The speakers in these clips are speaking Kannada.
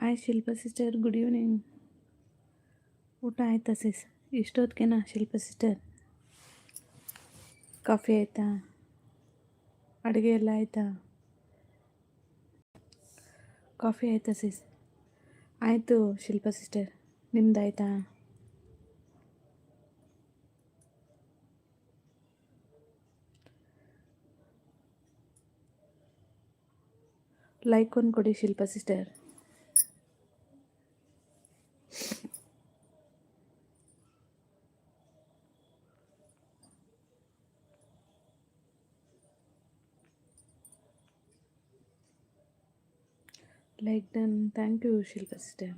Hi Shilpa sister good evening ಊಟ ಆಯ್ತಾ ಸಿಸ್ ಇಷ್ಟೊತ್ತಿಗೆನಾ ಶಿಲ್ಪ ಸಿಸ್ಟರ್ ಕಾಫಿ ಆಯಿತಾ? ಅಡುಗೆ ಎಲ್ಲ ಆಯಿತಾ? ಕಾಫಿ ಆಯಿತಾ ಸಿಸ್ ಆಯಿತು ಶಿಲ್ಪ ಸಿಸ್ಟರ್ ನಿಮ್ದಾಯ್ತಾ? ಲೈಕ್ ಒಂದು ಕೊಡಿ Shilpa sister like done thank you Shilpa sister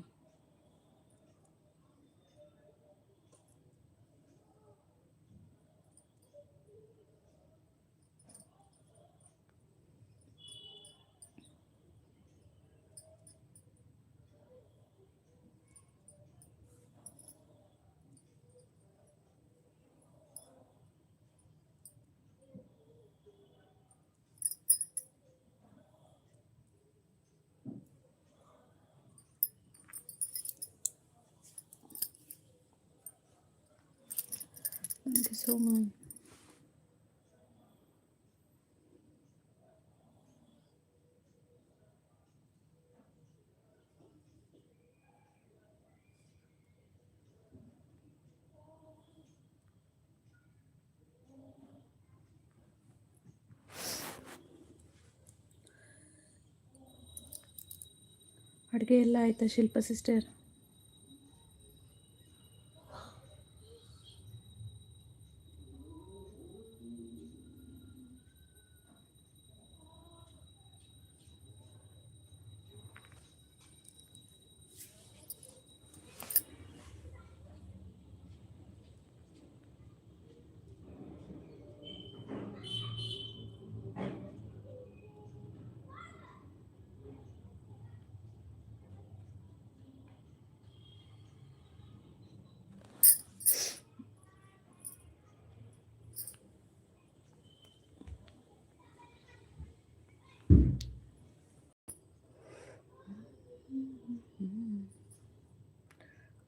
thank you so much. ಅಡುಗೆ ಎಲ್ಲ ಆಯಿತಾ ಶಿಲ್ಪ ಸಿಸ್ಟರ್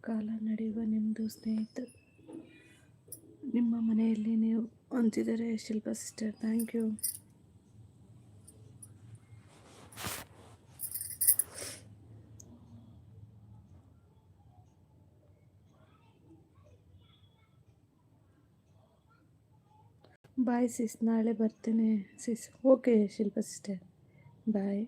ಕಾಲ ನಡೆಯುವ ನಿಮ್ಮದು ಸ್ನೇಹಿತರು. ನಿಮ್ಮ ಮನೆಯಲ್ಲಿ ನೀವು ಅಂತಿದ್ದಾರೆ Shilpa sister thank you bye sis ನಾಳೆ ಬರ್ತೇನೆ sis okay Shilpa sister bye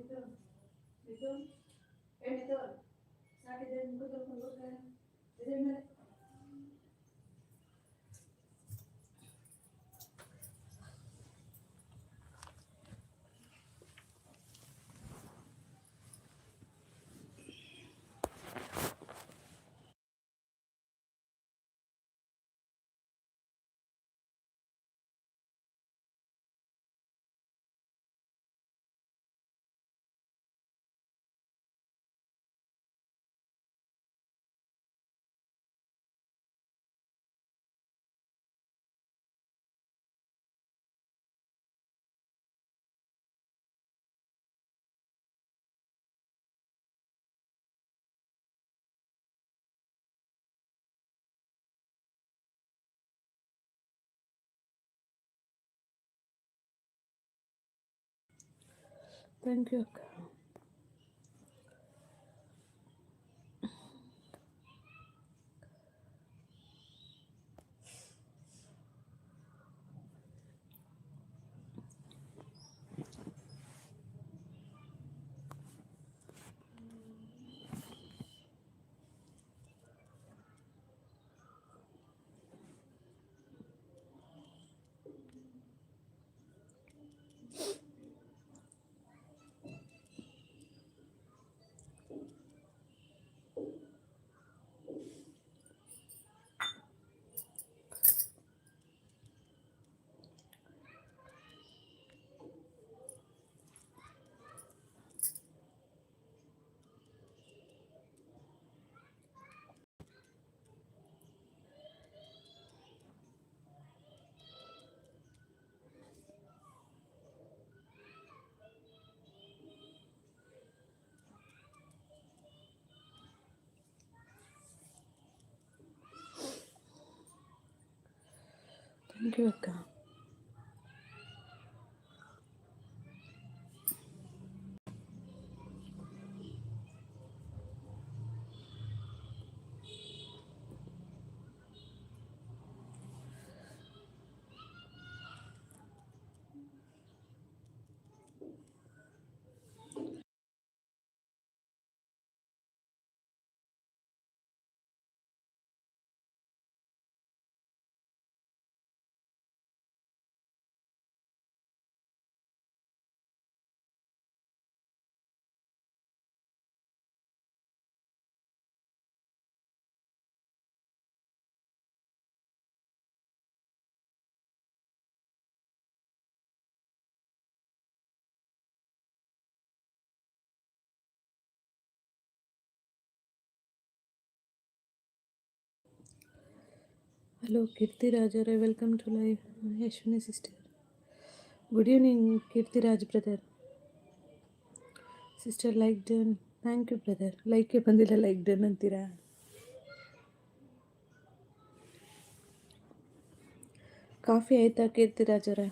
return return and return. Sakit dan mungkin kalau kalau kan, jadi mana you ಅಕ್ಕ ಥ್ಯಾಂಕ್ ಯು ಅಕ್ಕ ಹಲೋ ಕೀರ್ತಿರಾಜ್ ಅವರೇ welcome to live Yashwini sister good evening Keerthiraj brother sister like done thank you brother ಲೈಕೆ ಬಂದಿಲ್ಲ ಲೈಕ್ ಡನ್ ಅಂತೀರಾ ಕಾಫಿ ಆಯಿತಾ ಕೀರ್ತಿರಾಜ್ ಅವರೇ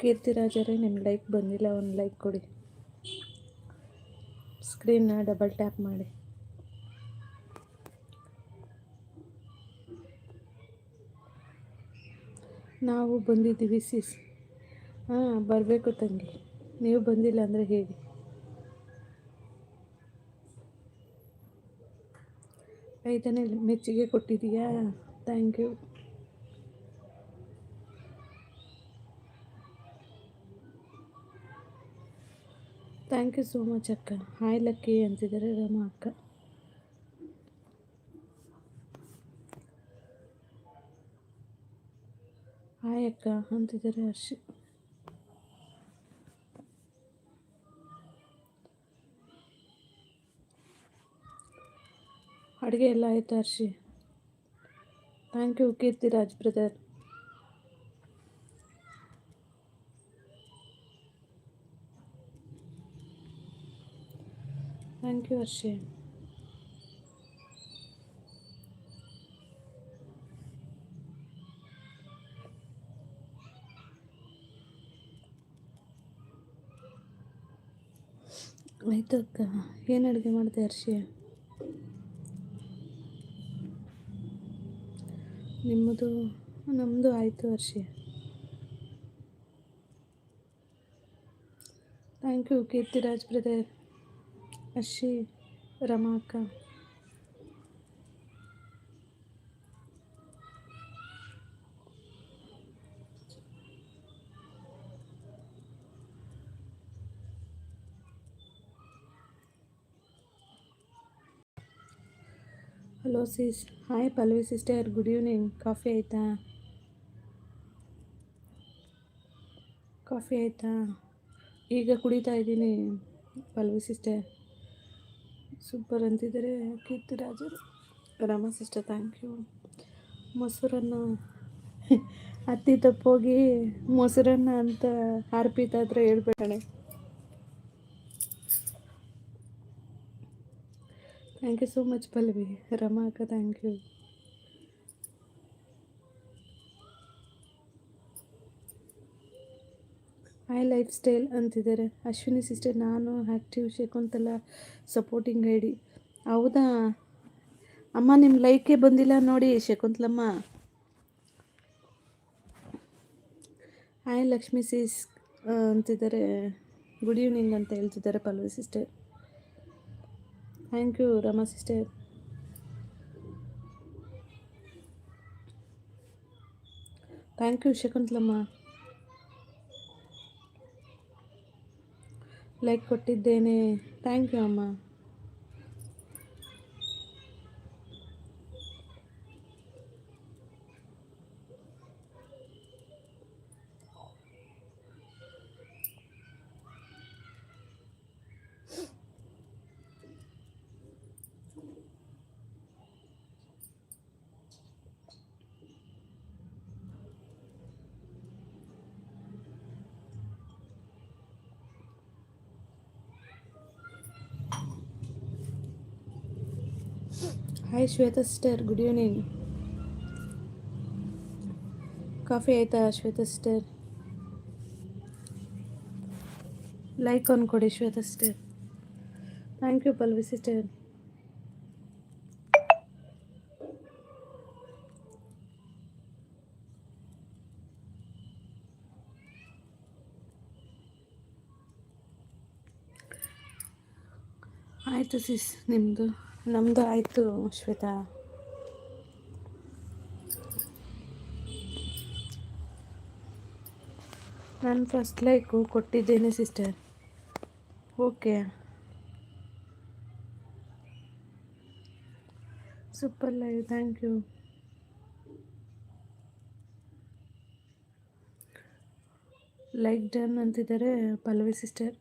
ಕೀರ್ತಿರಾಜರೇ ನಿಮ್ಮ ಲೈಕ್ ಬಂದಿಲ್ಲ, ಒಂದು ಲೈಕ್ ಕೊಡಿ. ಸ್ಕ್ರೀನ್ನ ಡಬಲ್ ಟ್ಯಾಪ್ ಮಾಡಿ. ನಾವು ಬಂದಿದ್ದೀವಿ ಸಿಸ್ ಹಾಂ, ಬರಬೇಕು ತಂಗಿ. ನೀವು ಬಂದಿಲ್ಲ ಅಂದರೆ ಹೇಗೆ ಐದನೇ ಮೆಚ್ಚುಗೆ ಕೊಟ್ಟಿದ್ದೀಯಾ? Thank you thank you so much ಅಕ್ಕ ಹಾಯ್ ಲಕ್ಕಿ ಅಂತಿದ್ದಾರೆ ರಮ ಅಕ್ಕ ಹಾಯ್ ಅಕ್ಕ ಅಂತಿದ್ದಾರೆ ಹರ್ಷಿ ಅಡುಗೆ ಎಲ್ಲ ಆಯ್ತು, Harshi. Thank you Keerthiraj brother thank you ಹರ್ಷೆ. ಆಯಿತು ಅಕ್ಕ, ಏನು ಅಡುಗೆ ಮಾಡಿದೆ ಹರ್ಷಿ? ನಿಮ್ಮದು ನಮ್ಮದು ಆಯಿತು Harshi. Thank you Keerthiraj brother Harshi Rama ಅಕ್ಕ hello sis hi Palvi sister good evening coffee ಆಯಿತಾ ಕಾಫಿ ಆಯಿತಾ ಈಗ ಕುಡಿತಾ ಇದ್ದೀನಿ ಪಲ್ವಿ ಸಿಸ್ಟರ್ ಸೂಪರ್ ಅಂತಿದ್ದಾರೆ ಕೀರ್ತಿರಾಜರು. ರಮ ಸಿಸ್ಟರ್ ಥ್ಯಾಂಕ್ ಯು ಮೊಸರನ್ನು ಅತ್ತಿ ತಪ್ಪೋಗಿ ಮೊಸರನ್ನ ಅಂತ ಹಾರ್ಪಿತ ಹತ್ರ ಹೇಳ್ಬೇಕಣೆ thank you so much Pallavi. Rama ಅಕ್ಕ thank you I lifestyle ಅಂತಿದ್ದಾರೆ. ಅಶ್ವಿನಿ ಸಿಸ್ಟರ್ ನಾನು ಆ್ಯಕ್ಟಿವ್ ಶಕುಂತಲ ಸಪೋರ್ಟಿಂಗ್ ಐಡಿ ಹೌದಾ? ಅಮ್ಮ ನಿಮ್ಮ ಲೈಕೆ ಬಂದಿಲ್ಲ ನೋಡಿ ಶಕುಂತಲಮ್ಮ. ಹಾಯ್ ಲಕ್ಷ್ಮಿ ಸಿಸ್ ಅಂತಿದ್ದಾರೆ. ಗುಡ್ ಈವ್ನಿಂಗ್ ಅಂತ ಹೇಳ್ತಿದ್ದಾರೆ Pallavi sister thank you Rama sister thank you Shakuntalamma. Like ಕೊಟ್ಟಿದ್ದೇನೆ. ಥ್ಯಾಂಕ್ ಯು ಅಮ್ಮ. Hi Shweta sister good evening coffee ಆಯಿತಾ Shweta sister like ಅನ್ಕೊಡಿ Shweta sister thank you Pallavi sister ಆಯಿತು ಸಿಸ್ ನಿಮ್ಮದು ನಮ್ಮದು ಆಯಿತು ಶ್ವೇತಾ. ನಾನು ಫಸ್ಟ್ ಲೈಕು ಕೊಟ್ಟಿದ್ದೇನೆ sister okay super live thank you like done ಅಂತಿದ್ದಾರೆ Pallavi sister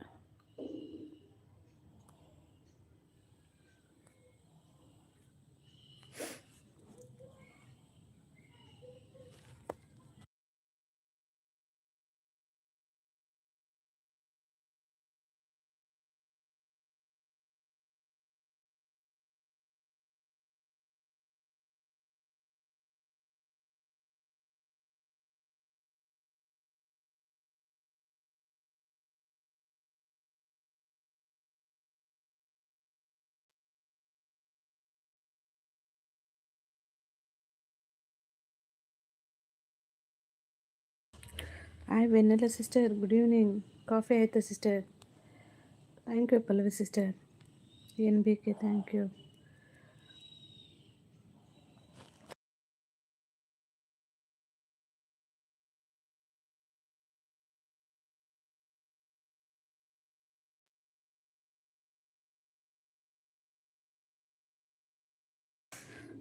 hi Vennela sister good evening coffee ಆಯಿತಾ sister thank you Pallavi sister ಏನು ಬೇಕೆ ಥ್ಯಾಂಕ್ ಯು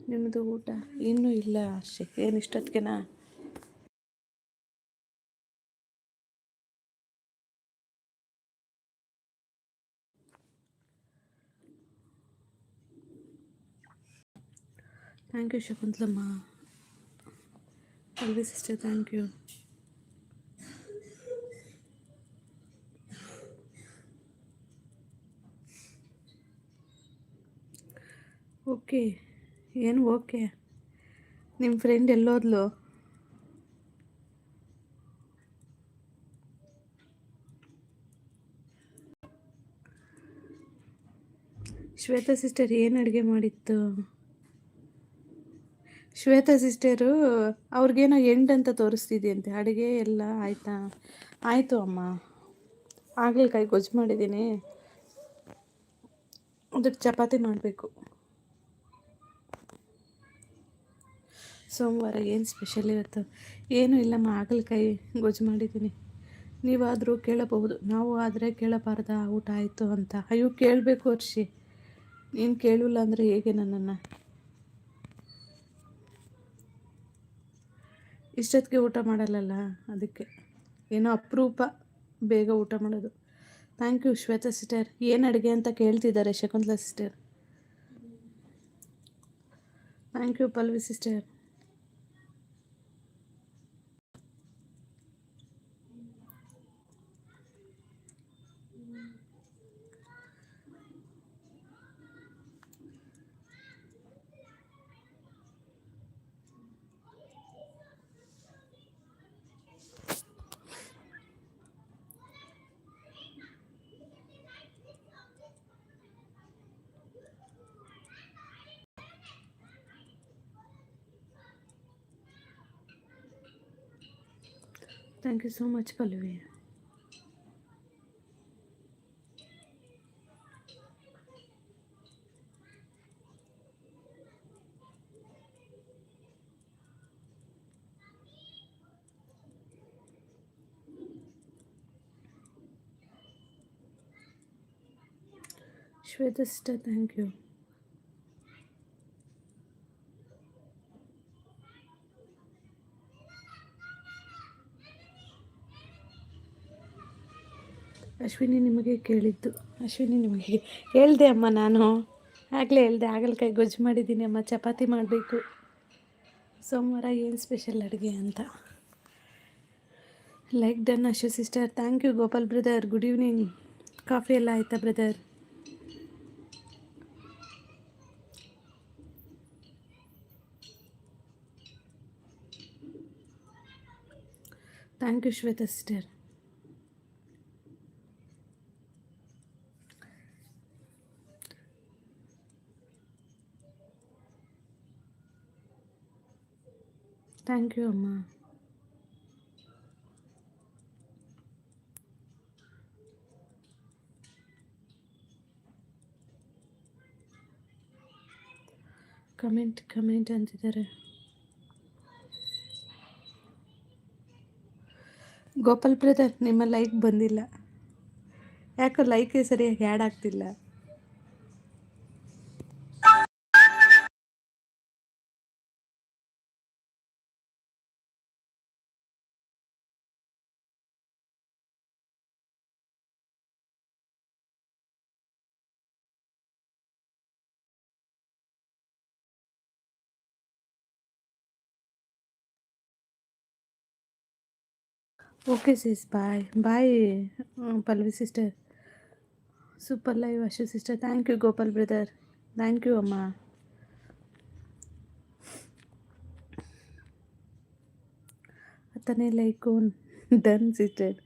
ನಿಮ್ಮದು ಊಟ? ಇನ್ನೂ ಇಲ್ಲ ಅಷ್ಟೇ ಏನು ಇಷ್ಟೊತ್ತಿಗೆನಾ? Thank you Shakuntalamma Pallavi sister thank you okay ಏನು ಓಕೆ ನಿಮ್ಮ ಫ್ರೆಂಡ್ ಎಲ್ಲೋದ್ಲು? ಶ್ವೇತಾ ಸಿಸ್ಟರ್ ಏನು ಅಡುಗೆ ಮಾಡಿತ್ತು? ಶ್ವೇತಾ ಸಿಸ್ಟರು ಅವ್ರಿಗೇನೋ ಎಂಡ್ ಅಂತ ತೋರಿಸ್ತಿದ್ಯಂತೆ. ಅಡುಗೆ ಎಲ್ಲ ಆಯಿತಾ? ಆಯಿತು ಅಮ್ಮ. ಹಾಗಲಕಾಯಿ ಗೊಜ್ಜು ಮಾಡಿದ್ದೀನಿ. ಅದಕ್ಕೆ ಚಪಾತಿ ಮಾಡಬೇಕು. ಸೋಮವಾರ ಏನು ಸ್ಪೆಷಲ್ ಇವತ್ತು? ಏನೂ ಇಲ್ಲಮ್ಮ ಹಾಗಲಕಾಯಿ ಗೊಜ್ಜು ಮಾಡಿದ್ದೀನಿ. ನೀವಾದರೂ ಕೇಳಬಹುದು. ನಾವು ಆದರೆ ಕೇಳಬಾರ್ದ, ಊಟ ಆಯಿತು ಅಂತ. ಅಯ್ಯೋ, ಕೇಳಬೇಕು ವರ್ಷಿ ನೀನು ಕೇಳಿಲ್ಲ ಅಂದರೆ ಹೇಗೆ ನನ್ನನ್ನು? ಇಷ್ಟೊತ್ತಿಗೆ ಊಟ ಮಾಡಲ್ಲಲ್ಲ? ಅದಕ್ಕೆ. ಏನೋ ಅಪರೂಪ. ಬೇಗ ಊಟ ಮಾಡೋದು. ಥ್ಯಾಂಕ್ ಯು ಶ್ವೇತಾ ಸಿಸ್ಟರ್ ಏನು ಅಡುಗೆ ಅಂತ ಕೇಳ್ತಿದ್ದಾರೆ Shakuntala sister thank you Pallavi sister Thank you so much, Pallavi. Shweta sister, thank you. Ashwini ನಿಮಗೆ ಕೇಳಿದ್ದು. ಅಶ್ವಿನಿ ನಿಮಗೆ ಹೇಳ್ದೆ ಅಮ್ಮ ನಾನು. ಆಗಲೇ ಹೇಳ್ದೆ ಹಾಗಲಕಾಯಿ ಗೊಜ್ಜು ಮಾಡಿದ್ದೀನಿ ಅಮ್ಮ, ಚಪಾತಿ ಮಾಡಬೇಕು. ಸೋಮವಾರ ಏನು ಸ್ಪೆಷಲ್ ಅಡುಗೆ ಅಂತ. Like done Ashu sister thank you Gopal brother good evening coffee ಎಲ್ಲ ಆಯಿತಾ brother thank you Shweta sister thank you ಅಮ್ಮ ಕಮೆಂಟ್ ಕಮೆಂಟ್ ಅಂತಿದ್ದಾರೆ ಗೋಪಾಲ್ ಬ್ರದರ್ ನಿಮ್ಮ ಲೈಕ್ ಬಂದಿಲ್ಲ। ಯಾಕೋ ಲೈಕ್ ಸರಿಯಾಗಿ ಆ್ಯಡ್ ಆಗ್ತಿಲ್ಲ। Okay sis bye bye Pallavi sister super live Ashu sister thank you Gopal brother thank you ಅಮ್ಮ ಹತ್ತನೇ ಲೈಕು ಡನ್ ಸಿಸ್ಟರ್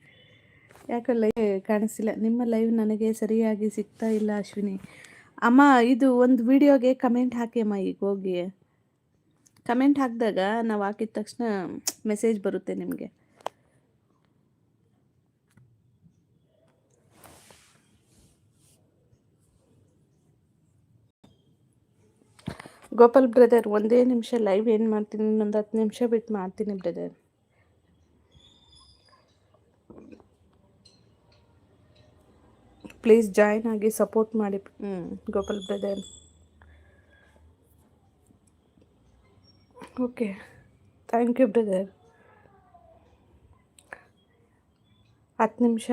ಯಾಕೋ ಲೈವ್ ಕಾಣಿಸ್ತಿಲ್ಲ. ನಿಮ್ಮ ಲೈವ್ ನನಗೆ ಸರಿಯಾಗಿ ಸಿಗ್ತಾ ಇಲ್ಲ, ಅಶ್ವಿನಿ. ಅಮ್ಮ, ಇದು ಒಂದು ವಿಡಿಯೋಗೆ ಕಮೆಂಟ್ ಹಾಕಿ ಅಮ್ಮ ಈಗ ಹೋಗಿ. ಕಮೆಂಟ್ ಹಾಕಿದಾಗ ನಾವು ಹಾಕಿದ ತಕ್ಷಣ ಮೆಸೇಜ್ ಬರುತ್ತೆ ನಿಮಗೆ. ಗೋಪಾಲ್ ಬ್ರದರ್, ಒಂದೇ ನಿಮಿಷ ಲೈವ್ ಏನು ಮಾಡ್ತೀನಿ? ಇನ್ನೊಂದು ಹತ್ತು ನಿಮಿಷ ಬಿಟ್ಟು ಮಾಡ್ತೀನಿ ಬ್ರದರ್. ಪ್ಲೀಸ್ ಜಾಯ್ನ್ ಆಗಿ ಸಪೋರ್ಟ್ ಮಾಡಿ. Gopal brother. Okay thank you brother ಹತ್ತು ನಿಮಿಷ.